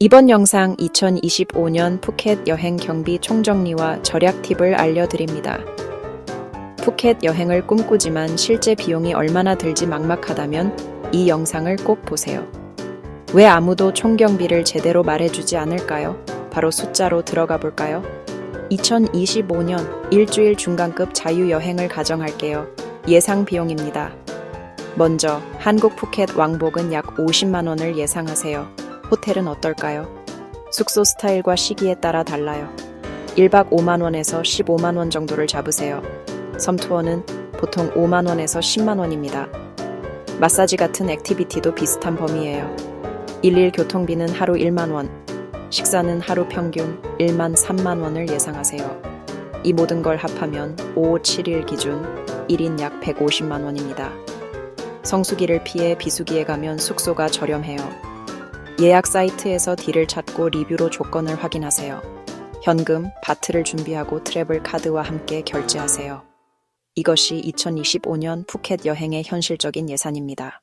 이번 영상 2025년 푸켓 여행 경비 총정리와 절약 팁을 알려드립니다. 푸켓 여행을 꿈꾸지만 실제 비용이 얼마나 들지 막막하다면 이 영상을 꼭 보세요. 왜 아무도 총경비를 제대로 말해주지 않을까요? 바로 숫자로 들어가 볼까요? 2025년 일주일 중간급 자유여행을 가정할게요. 예상 비용입니다. 먼저 한국 푸켓 왕복은 약 50만 원을 예상하세요. 호텔은 어떨까요? 숙소 스타일과 시기에 따라 달라요. 1박 5만 원에서 15만 원 정도를 잡으세요. 섬투어는 보통 5만 원에서 10만 원입니다. 마사지 같은 액티비티도 비슷한 범위예요. 일일 교통비는 하루 1만 원, 식사는 하루 평균 1만 3만 원을 예상하세요. 이 모든 걸 합하면 5, 7일 기준 1인 약 150만 원입니다. 성수기를 피해 비수기에 가면 숙소가 저렴해요. 예약 사이트에서 딜을 찾고 리뷰로 조건을 확인하세요. 현금, 바트를 준비하고 트래블 카드와 함께 결제하세요. 이것이 2025년 푸켓 여행의 현실적인 예산입니다.